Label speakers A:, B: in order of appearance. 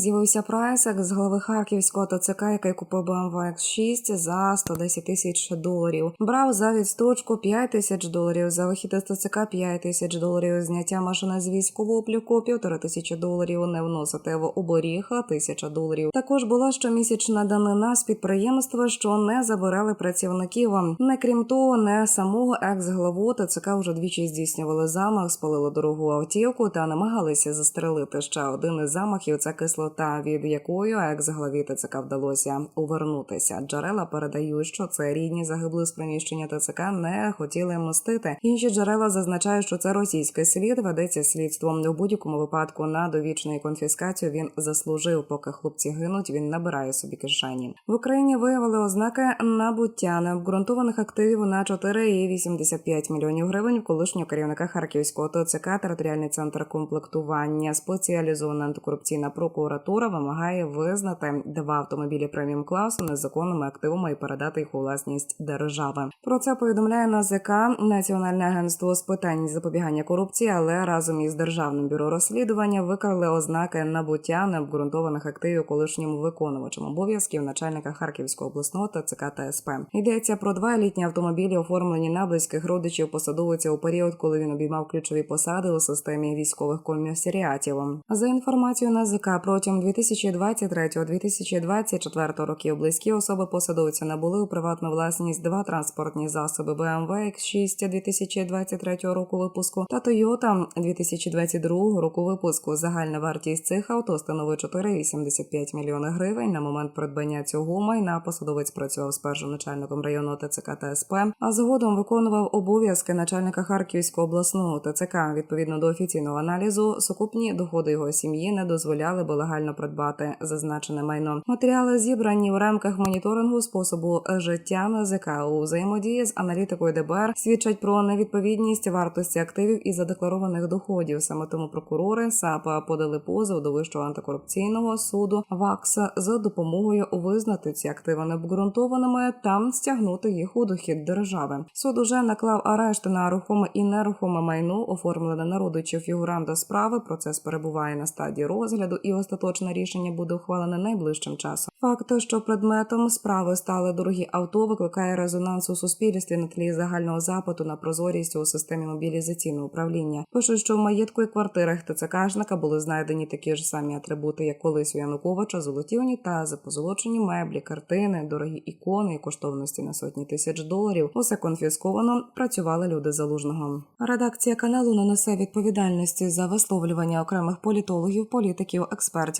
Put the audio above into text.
A: З'явився прайсик з голови харківського ТЦК, який купив BMW X6 за 110 тисяч доларів. Брав за відстрочку 5 тисяч доларів, за вихід із ТЦК 5 тисяч доларів, зняття машини з військового обліку півтора тисячі доларів, не вносити в оборіг тисяча доларів. Також була щомісячна данина з підприємства, що не забирали працівників. Не крім того, не самого екс-главу ТЦК вже двічі здійснювали замах, спалили дорогу автівку та намагалися застрелити ще один із замахів. Це кислота, від якої екс-главі ТЦК вдалося увернутися. Джерела передають, що це рідні загибли з приміщення ТЦК не хотіли мстити. Інші джерела зазначають, що це російський слід ведеться слідством. У будь-якому випадку на довічну конфіскацію він заслужив. Поки хлопці гинуть, він набирає собі кишені. В Україні виявили ознаки набуття необґрунтованих активів на 4,85 мільйонів гривень колишнього керівника Харківського ТЦК територіальний центр комплектування. Спеціалізована антикорупційна прокуратура вимагає визнати два автомобілі преміум класу незаконними активами і передати їх у власність держави. Про це повідомляє НАЗК Національне агентство з питань запобігання корупції, але разом із державним бюро розслідування викрали ознаки набуття необґрунтованих активів колишньому виконувачем обов'язків начальника Харківського обласного ТЦК ТСП. Йдеться про два елітні автомобілі, оформлені на близьких родичів посадовиця у період, коли він обіймав ключові посади у системі військових комісаріатів. За інформацією НАЗК, протягом 2023-2024 років близькі особи посадовця набули у приватну власність два транспортні засоби BMW X6 2023 року випуску та Toyota 2022 року випуску. Загальна вартість цих авто становить 4,85 мільйони гривень. На момент придбання цього майна посадовець працював з першим начальником районного ТЦК ТСП, а згодом виконував обов'язки начальника Харківського обласного ТЦК. Відповідно до офіційного аналізу, сукупні доходи його сім'ї не дозволяли би легально придбати зазначене майно. Матеріали зібрані в рамках моніторингу способу життя НАЗК у взаємодії з аналітикою ДБР свідчать про невідповідність вартості активів і задекларованих доходів. Саме тому прокурори САП подали позов до вищого антикорупційного суду ВАКС з допомогою визнати ці активи необґрунтованими та стягнути їх у дохід держави. Суд уже наклав арешт на рухоме і нерухоме майно, оформлене на родичів фігуранта справи. Процес перебуває на стадії розгляду, і остаточне рішення буде ухвалене найближчим часом. Факт, що предметом справи стали дорогі авто, викликає резонанс у суспільстві на тлі загального запиту на прозорість у системі мобілізаційного управління. Пишуть, що в маєтку і квартирах ТЦКшника були знайдені такі ж самі атрибути, як колись у Януковича, золоті унітази, позолочені меблі, картини, дорогі ікони і коштовності на сотні тисяч доларів. Усе конфісковано. Працювали люди залужного. Редакція каналу не несе відповідальності за висловлювання окремих політологів, політиків, експертів